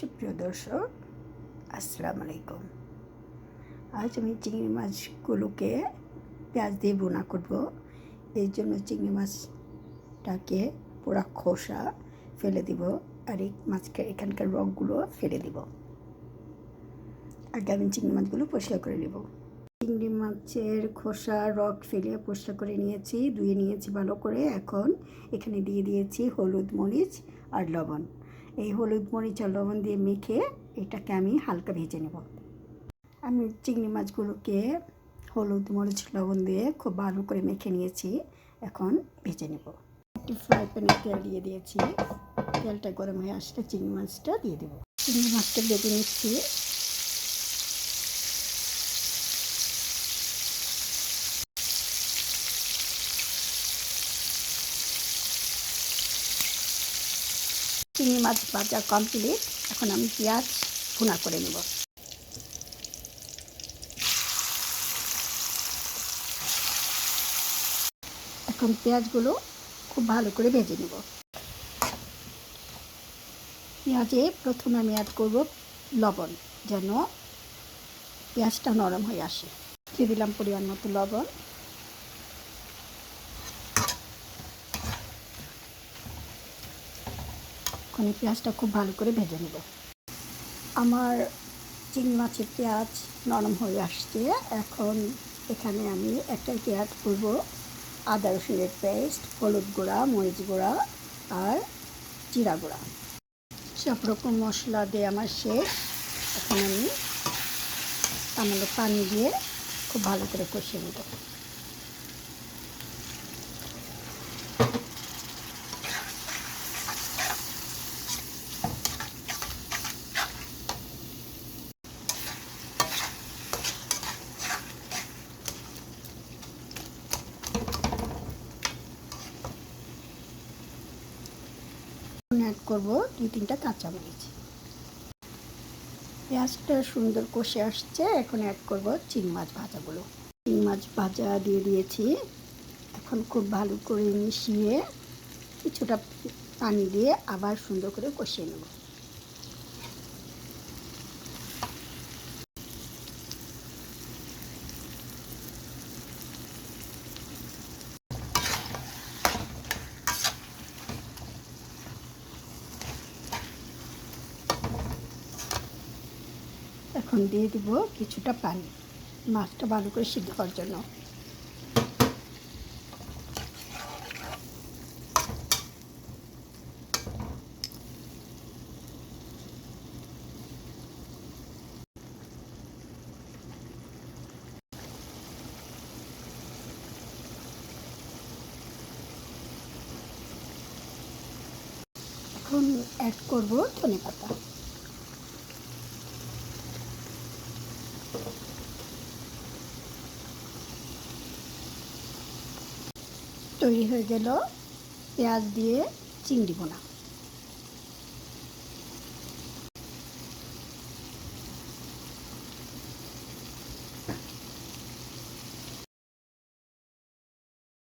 সুপ্রিয় দর্শক, আসসালামু আলাইকুম। আজ আমি চিংড়ি মাছগুলোকে পেঁয়াজ দিয়ে বোনা করব। এই জন্য চিংড়ি মাছটাকে পুরা খোসা ফেলে দিব আর এই মাছকে এখানকার রগগুলো ফেলে দিব। আগে আমি চিংড়ি মাছগুলো পরিষ্কার করে নেব। চিংড়ি মাছের খোসা রক ফেলে পরিষ্কার করে নিয়েছি, ধুয়ে নিয়েছি ভালো করে। এখন এখানে দিয়ে দিয়েছি হলুদ মরিচ আর লবণ। এই হলুদ মরিচ আর লবণ দিয়ে মেখে এটাকে আমি হালকা ভেজে নেব। আমি চিংড়ি মাছগুলোকে হলুদ মরিচ, লবণ দিয়ে খুব ভালো করে মেখে নিয়েছি, এখন ভেজে নেব। একটি ফ্রাই প্যানে তেল দিয়ে দিয়েছি, তেলটা গরম হয়ে আসলে চিংড়ি মাছটা দিয়ে দেবো। চিংড়ি মাছটা ভেজে নিচ্ছি। চিংড়ি মাছ ভাজা কমপ্লিট এখন আমি পেঁয়াজ ভুনা করে নেব। এখন পেঁয়াজগুলো খুব ভালো করে ভেজে নেব। পেঁয়াজে প্রথমে আমি অ্যাড করব লবণ, যেন পেঁয়াজটা নরম হয়ে আসে। দিয়ে দিলাম পরিমাণ মতো লবণ। এই পেঁয়াজটা খুব ভালো করে ভেজে নেব। আমার চিংড়ি মাছের পেঁয়াজ নরম হয়ে আসছে। এখন এখানে আমি একটাইতে অ্যাড করব আদা রসুনের পেস্ট, হলুদ গুঁড়া, মরিচ গুঁড়া আর জিরা গুঁড়া। সব রকম মশলা দিয়ে আমার শেষ। এখন আমি সামান্য পানি দিয়ে খুব ভালো করে কষিয়ে নেব। অ্যাড করব দুই তিনটা কাঁচামরিচ পেঁয়াজটা সুন্দর কষে আসছে, এখন অ্যাড করব চিংড়ি মাছ ভাজাগুলো। চিংড়ি মাছ ভাজা দিয়ে দিয়েছি। এখন খুব ভালো করে মিশিয়ে কিছুটা পানি দিয়ে আবার সুন্দর করে কষিয়ে নেব। এখন দিয়ে দিব কিছুটা পানি, মাছটা ভালো করে সিদ্ধ হওয়ার জন্য। এখন অ্যাড করব ধনে পাতা। তৈরি হয়ে গেল পেঁয়াজ দিয়ে চিংড়ি বোনা